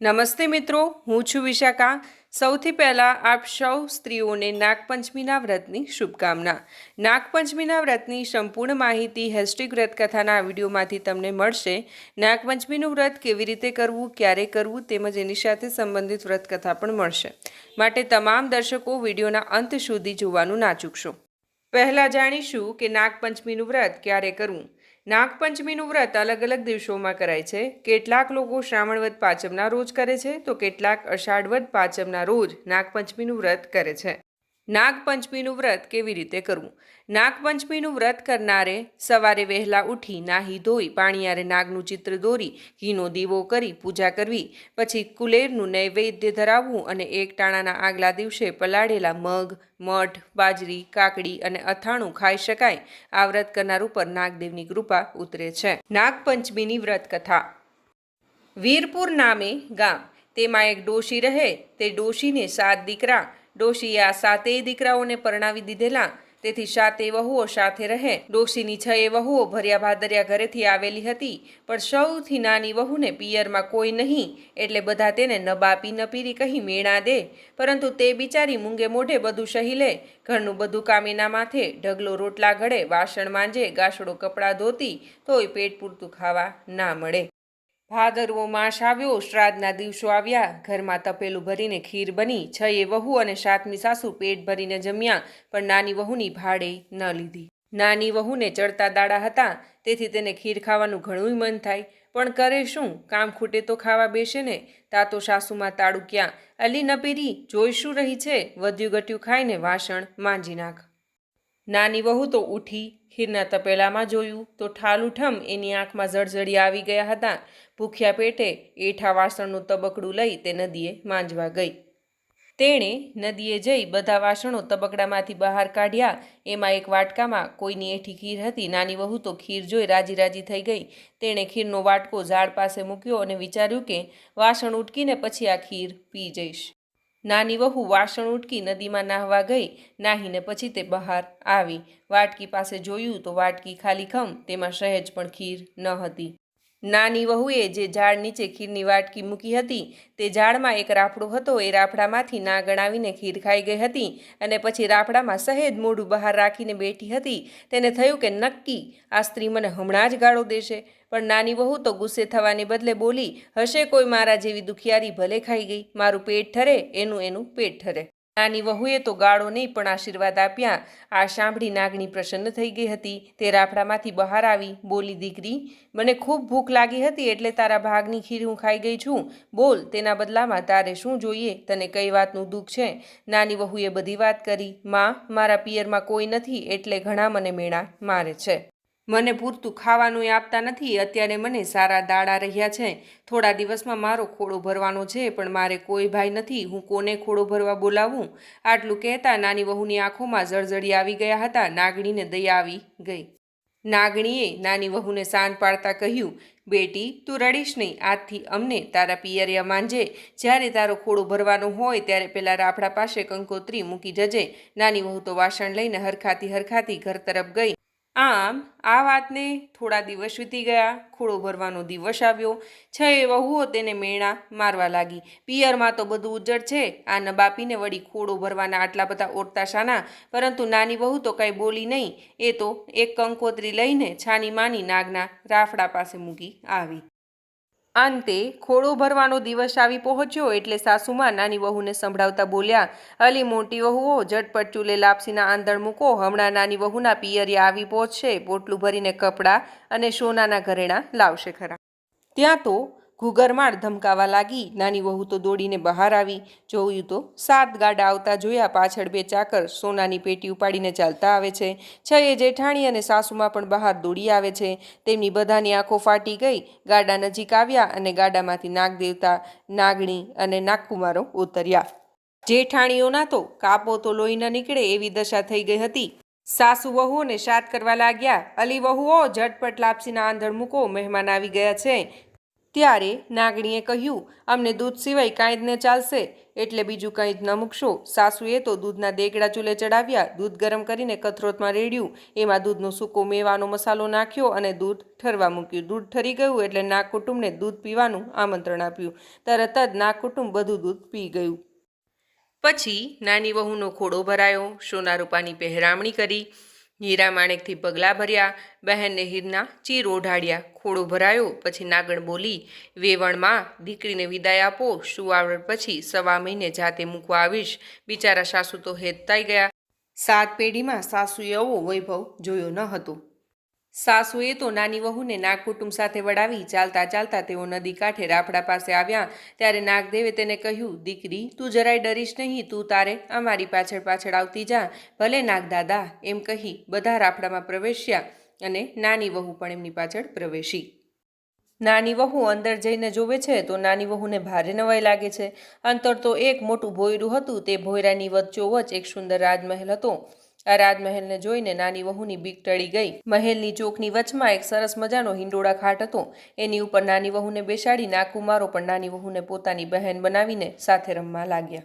નમસ્તે મિત્રો, હું છું વિશાખા. સૌથી પહેલાં આપ સૌ સ્ત્રીઓને નાગપંચમીના વ્રતની શુભકામના. નાગપંચમીના વ્રતની સંપૂર્ણ માહિતી હેસ્ટિક વ્રતકથાના વિડીયોમાંથી તમને મળશે. નાગપંચમીનું વ્રત કેવી રીતે કરવું, ક્યારે કરવું તેમજ એની સાથે સંબંધિત વ્રતકથા પણ મળશે. માટે તમામ દર્શકો વિડીયોના અંત સુધી જોવાનું ના ચૂકશો. પહેલાં જાણીશું કે નાગપંચમીનું વ્રત ક્યારે કરવું. નાગપંચમીનું વ્રત અલગ અલગ દિવસોમાં કરાય છે. કેટલાક લોકો શ્રાવણવદ પાંચમના રોજ કરે છે, તો કેટલાક અષાઢવદ પાંચમના રોજ નાગપંચમીનું વ્રત કરે છે. નાગપંચમીનું વ્રત કેવી રીતે કરવું? નાગપંચમીનું વ્રત કરનારે સવારે વહેલા ઉઠી નાહી ધોઈ, પાણીયારે નાગનું ચિત્ર દોરી, ઘીનો દીવો કરી પૂજા કરવી, પછી કુલેરનું નૈવેદ્ય ધરાવવું અને એક ટાણાના આગલા દિવસે પલાળેલા મગ, મઠ, બાજરી, કાકડી અને અથાણું ખાઈ શકાય. આ વ્રત કરનાર ઉપર નાગદેવની કૃપા ઉતરે છે. નાગપંચમીની વ્રત કથા. વીરપુર નામે ગામ. તેમાં એક ડોશી રહે. તે ડોશીને સાત દીકરા ડોશીએ આ સાતેય દીકરાઓને પરણાવી દીધેલા. તેથી સાતે વહુઓ સાથે રહે. ડોશીની છ એ વહુઓ ભર્યા ભાદરિયા ઘરેથી આવેલી હતી. પણ સૌથી નાની વહુને પિયરમાં કોઈ નહીં. એટલે બધા તેને ન બાપી ન પીરી કહી મેણા દે. પરંતુ તે બિચારી મૂંગે મોઢે બધું સહી લે. ઘરનું બધું કામ એના માથે ઢગલો રોટલા ઘડે, વાસણ માંજે, ગાસડો કપડાં ધોતી, તોય પેટ પૂરતું ખાવા ના મળે. ભાદરવો માસ આવ્યો, શ્રાદ્ધના દિવસો આવ્યા. ઘરમાં તપેલું ભરીને ખીર બની છએ વહુ અને સાતમી સાસુ પેટ ભરીને જમ્યા, પણ નાની વહુની ભાડે ન લીધી. નાની વહુને ચડતા દાડા હતા, તેથી તેને ખીર ખાવાનું ઘણું મન થાય. પણ કરે શું? કામ ખૂટે તો ખાવા બેસે ને. તાતો સાસુમાં તાળું ક્યાં અલી નપીરી જોઈ શું રહી છે. વધ્યું ઘટ્યું ખાઈને વાસણ માંજી નાખ. નાની વહુ તો ઉઠી ખીરના તપેલામાં જોયું તો ઠાલુઠમ એની આંખમાં જળજળી આવી ગયા હતા. ભૂખ્યા પેટે એઠા વાસણનું તબકડું લઈ તે નદીએ માંજવા ગઈ. તેણે નદીએ જઈ બધા વાસણો તબકડામાંથી બહાર કાઢ્યા. એમાં એક વાટકામાં કોઈની એઠી ખીર હતી. નાની વહુ તો ખીર જોઈ રાજી રાજી થઈ ગઈ. તેણે ખીરનો વાટકો ઝાડ પાસે મૂક્યો અને વિચાર્યું કે વાસણ ઉટકીને પછી આ ખીર પી જઈશ. નાની વહુ વાસણ ઉટકી નદીમાં નાહવા ગઈ. નાહીને પછી તે બહાર આવી. વાટકી પાસે જોયું તો વાટકી ખાલી ખમ, તેમાં સહેજ પણ ખીર ન હતી. નાની વહુએ જે ઝાડ નીચે ખીરની વાટકી મૂકી હતી, તે ઝાડમાં એક રાફડો હતો, એ રાફડામાંથી ના ગણાવીને ખીર ખાઈ ગઈ હતી અને પછી રાફડામાં સહેજ મોઢું બહાર રાખીને બેઠી હતી. તેને થયું કે નક્કી, આ સ્ત્રી મને હમણાં જ ગાળો દેશે. પણ નાની વહુ તો ગુસ્સે થવાને બદલે બોલી, હશે કોઈ મારા જેવી દુખિયારી ભલે ખાઈ ગઈ. મારું પેટ ઠરે, એનું એનું પેટ ઠરે. નાની વહુએ તો ગાળો નહીં પણ આશીર્વાદ આપ્યા. આ સાંભળી નાગણી પ્રસન્ન થઈ ગઈ હતી. તે રાફડામાંથી બહાર આવી. બોલી, દીકરી, મને ખૂબ ભૂખ લાગી હતી એટલે તારા ભાગની ખીર હું ખાઈ ગઈ છું. બોલ, તેના બદલામાં તારે શું જોઈએ? તને કઈ વાતનું દુઃખ છે? નાની વહુએ બધી વાત કરી. માં, મારા પિયરમાં કોઈ નથી એટલે ઘણા મને મેળા મારે છે. મને પૂરતું ખાવાનું આપતા નથી. અત્યારે મને સારા દાડા રહ્યા છે. થોડા દિવસમાં મારો ખોડો ભરવાનો છે, પણ મારે કોઈ ભાઈ નથી. હું કોને ખોડો ભરવા બોલાવું? આટલું કહેતા નાની વહુની આંખોમાં જળજળી આવી ગયા હતા. નાગણીને દયા આવી ગઈ. નાગણીએ નાની વહુને શાન પાડતા કહ્યું, બેટી, તું રડીશ નહીં. આજથી અમને તારા પિયરિયા માંજે. જ્યારે તારો ખોડો ભરવાનો હોય, ત્યારે પેલા રાફડા પાસે કંકોત્રી મૂકી જજે. નાની વહુ તો વાસણ લઈને હરખાતી હરખાતી ઘર તરફ ગઈ. આમ, આ વાતને થોડા દિવસ વીતી ગયા ખોડો ભરવાનો દિવસ આવ્યો. છ એ વહુઓ તેને મેણા મારવા લાગી. પિયરમાં તો બધું ઉજ્જડ છે. આ નબાપીને વળી ખોડો ભરવાના આટલા બધા ઓટતા શાના. પરંતુ નાની વહુ તો કંઈ બોલી નહીં. એ તો એક કંકોત્રી લઈને છાની માની નાગના રાફડા પાસે મૂકી આવી. અંતે ખોળો ભરવાનો દિવસ આવી પહોંચ્યો એટલે સાસુમાં નાની વહુને સંભળાવતા બોલ્યા, અલી મોટી વહુઓ, ઝટપટ ચૂલે લાપસીના આંધણ મૂકો, હમણાં નાની વહુના પિયરિયા આવી પહોંચશે, પોટલું ભરીને કપડાં અને સોનાના ઘરેણાં લાવશે ખરા. ત્યાં તો ઘૂગરમાળ ધમકાવા લાગી. નાની વહુ તો દોડીને બહાર આવી. જોયું તો સાત ગાડા આવતા જોયા પાછળ બે ચાકર સોનાની પેટી ઉપાડીને ચાલતા આવે છે. છએ જેઠાણી અને સાસુમાં પણ બહાર દોડી આવે છે. તેમની બધાની આંખો ફાટી ગઈ. ગાડા નજીક આવ્યા અને ગાડામાંથી નાગદેવતા નાગણી અને નાગકુમારો ઉતર્યા. જેઠાણીઓના તો કાપો તો લોહી ન નીકળે એવી દશા થઈ ગઈ હતી. સાસુ વહુઓને શાત કરવા લાગ્યા. અલી વહુઓ ઝટપટ લાપસીના આંધણ મૂકો મહેમાન આવી ગયા છે. ત્યારે નાગણીએ કહ્યું, અમને દૂધ સિવાય કાંઈ જ ને ચાલશે. એટલે બીજું કંઈ જ ન મૂકશો. સાસુએ તો દૂધના દેગડા ચૂલે ચડાવ્યા. દૂધ ગરમ કરીને કથરોતમાં રેડ્યું. એમાં દૂધનો સૂકો મેવાનો મસાલો નાખ્યો અને દૂધ ઠરવા મૂક્યું. દૂધ ઠરી ગયું એટલે નાગ કુટુંબને દૂધ પીવાનું આમંત્રણ આપ્યું. તરત જ નાગ કુટુંબ બધું દૂધ પી ગયું. પછી નાની વહુનો ખોડો ભરાયો. સોના રૂપાની પહેરામણી કરી. હીરા માણેકથી પગલાં ભર્યા, બહેનને હીરના ચીર ઓઢાડ્યા, ખોડો ભરાયો, પછી નાગણ બોલી, વેવણમાં દીકરીને વિદાય આપો સુવાવડ પછી સવા મહિને જાતે મૂકવા આવીશ. બિચારા સાસુ તો હેતતાઈ ગયા. સાત પેઢીમાં સાસુએ આવો વૈભવ જોયો ન હતો. સાસુએ તો નાની વહુને નાગ કુટુંબ સાથે વડાવી ચાલતા ચાલતા તેઓ નદી કાંઠે રાફડા પાસે આવ્યા. ત્યારે નાગદેવે તેને કહ્યું, દીકરી, તું જરાય ડરીશ નહીં, તું તારે અમારી પાછળ પાછળ આવતી જા. ભલે નાગદાદા એમ કહી બધા રાફડામાં પ્રવેશ્યા અને નાની વહુ પણ એમની પાછળ પ્રવેશી. નાની વહુ અંદર જઈને જોવે છે તો નાની વહુને ભારે નવાઈ લાગે છે. અંતર તો એક મોટું ભોયરું હતું, તે ભોયરાની વચ્ચોવચ એક સુંદર રાજમહેલ હતો. આ રાજમહેલને જોઈને નાની વહુની બીક ટળી ગઈ. મહેલની ચોકની વચમાં એક સરસ મજાનો હિંડોળા ખાટ હતો. એની ઉપર નાની વહુને બેસાડી નાકુમારો પણ નાની વહુને પોતાની બહેન બનાવીને સાથે રમવા લાગ્યા.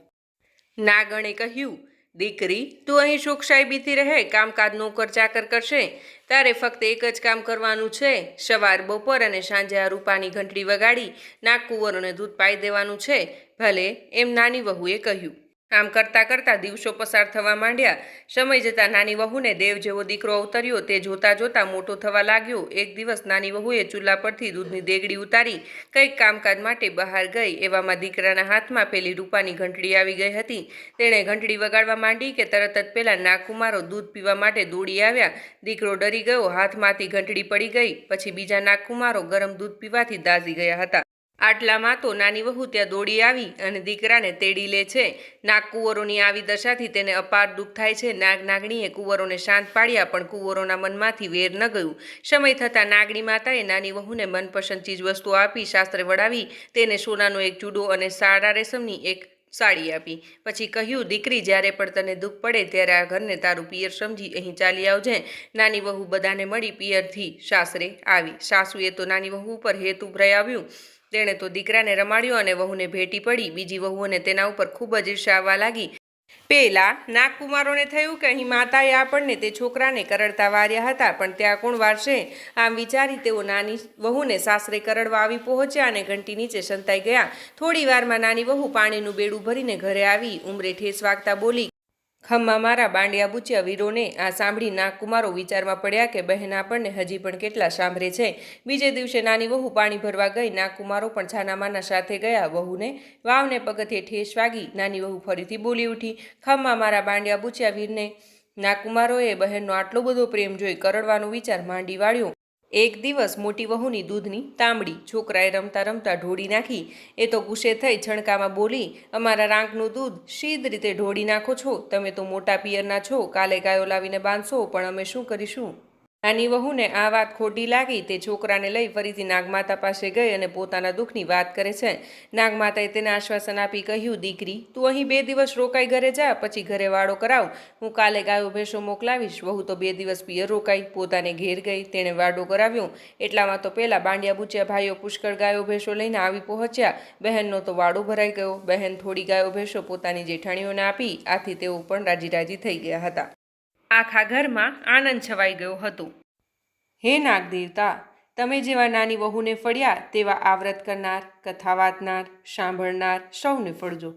નાગણે કહ્યું, દીકરી, તું અહીં સુખ સાહેબીથી રહે, કામકાજ નોકર ચાકર કરશે. તારે ફક્ત એક જ કામ કરવાનું છે. સવાર, બપોર અને સાંજે આ રૂપાની ઘંટડી વગાડી નાગકુંવરોને દૂધ પાઈ દેવાનું છે. ભલે, એમ નાની વહુએ કહ્યું. આમ કરતાં કરતાં દિવસો પસાર થવા માંડ્યા. સમય જતાં નાની વહુને દેવ જેવો દીકરો અવતર્યો, તે જોતાં જોતાં મોટો થવા લાગ્યો. એક દિવસ નાની વહુએ ચૂલા પરથી દૂધની દેગડી ઉતારી, કંઈક કામકાજ માટે બહાર ગઈ. એવામાં દીકરાના હાથમાં પેલી રૂપાની ઘંટડી આવી ગઈ હતી. તેણે ઘંટડી વગાડવા માંડી કે તરત જ પહેલાં નાગકુમારો દૂધ પીવા માટે દોડી આવ્યા. દીકરો ડરી ગયો, હાથમાંથી ઘંટડી પડી ગઈ. પછી બીજા નાગકુમારો ગરમ દૂધ પીવાથી દાઝી ગયા હતા. આટલામાં તો નાની વહુ ત્યાં દોડી આવી અને દીકરાને તેડી લે છે. નાગ કુંવરોની આવી દશાથી તેને અપાર દુઃખ થાય છે. નાગ નાગણીએ કુંવરોને શાંત પાડ્યા પણ કુંવરોના મનમાંથી વેર ન ગયું. સમય થતાં નાગણી માતાએ નાની વહુને મનપસંદ ચીજવસ્તુઓ આપી શાસ્ત્રે વડાવી. તેને સોનાનો એક ચૂડો અને સાડા રેશમની એક સાડી આપી. પછી કહ્યું, દીકરી, જ્યારે પણ તને દુઃખ પડે ત્યારે આ ઘરને તારું પિયર સમજી અહીં ચાલી આવજે. નાની વહુ બધાને મળી પિયરથી સાસરે આવી. સાસુએ તો નાની વહુ ઉપર હેતુ ભરાવ્યું. તેણે તો દીકરાને રમાડ્યો અને વહુને ભેટી પડી. બીજી વહુઓને તેના ઉપર ખૂબ જ ઈર્ષા આવવા લાગી. પેલા નાગકુમારોને થયું કે અહીં માતાએ આપણને તે છોકરાને કરડતા વાર્યા હતા, પણ ત્યાં કોણ વારશે? આમ વિચારી તેઓ નાની વહુને સાસરે કરડવા આવી પહોંચ્યા અને ઘંટી નીચે સંતાઈ ગયા. થોડી વારમાં નાની વહુ પાણીનું બેડું ભરીને ઘરે આવી. ઉમરે ઠેસ વાગતા બોલી ખમ્મા મારા બાંડિયા બુચ્યા વીરોને આ સાંભળી નાગકુમારો વિચારમાં પડ્યા કે બહેન આપણને હજી પણ કેટલા સાંભળે છે. બીજે દિવસે નાની વહુ પાણી ભરવા ગઈ, નાગકુમારો પણ છાનામાના સાથે ગયા. વહુને વાવને પગથિયે ઠેસ વાગી, નાની વહુ ફરીથી બોલી ઉઠી, ખમ્મા મારા બાંડિયા બુચ્યા વીરને. નાગકુમારોએ બહેનનો આટલો બધો પ્રેમ જોઈ કરડવાનો વિચાર માંડી વાળ્યો. એક દિવસ મોટી વહુની દૂધની તાંબડી છોકરાએ રમતા રમતા ઢોળી નાખી. એ તો ગુસ્સે થઈ છણકામાં બોલી, અમારા રાંકનું દૂધ સીધ રીતે ઢોળી નાખો છો. તમે તો મોટા પિયરના છો. કાલે ગાયો લાવીને બાંધશો, પણ અમે શું કરીશું? નાની વહુને આ વાત ખોટી લાગી. તે છોકરાને લઈ ફરીથી નાગમાતા પાસે ગઈ અને પોતાના દુઃખની વાત કરે છે. નાગમાતાએ તેને આશ્વાસન આપી કહ્યું, દીકરી, તું અહીં બે દિવસ રોકાઈ ઘરે જા, પછી ઘરે વાળો કરાવ. હું કાલે ગાયો ભેંસો મોકલાવીશ. વહુ તો બે દિવસ પિયર રોકાઈ, પોતાને ઘેર ગઈ, તેણે વાડો કરાવ્યો. એટલામાં તો પહેલાં બાંડિયા બુચ્યા ભાઈઓ પુષ્કળ ગાયો ભેંસો લઈને આવી પહોંચ્યા. બહેનનો તો વાડો ભરાઈ ગયો. બહેન થોડી ગાયો ભેંસો પોતાની જેઠાણીઓને આપી. આથી તેઓ પણ રાજી રાજી થઈ ગયા હતા. આખા ઘરમાં આનંદ છવાઈ ગયો હતો. હે નાગદેવતા તમે જેવા નાની વહુને ફળ્યા તેવા આ વ્રત કરનાર, કથા વાંચનાર, સાંભળનાર સૌને ફળજો.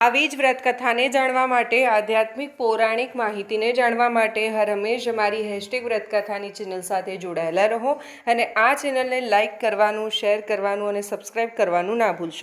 આવી જ વ્રત કથાને જાણવા માટે, આધ્યાત્મિક પૌરાણિક માહિતીને જાણવા માટે હર હંમેશ અમારી હેશટેગ વ્રત કથાની ચેનલ સાથે જોડાયેલા રહો અને આ ચેનલને લાઇક કરવાનું શેર કરવાનું અને સબસ્ક્રાઇબ કરવાનું ના ભૂલશો.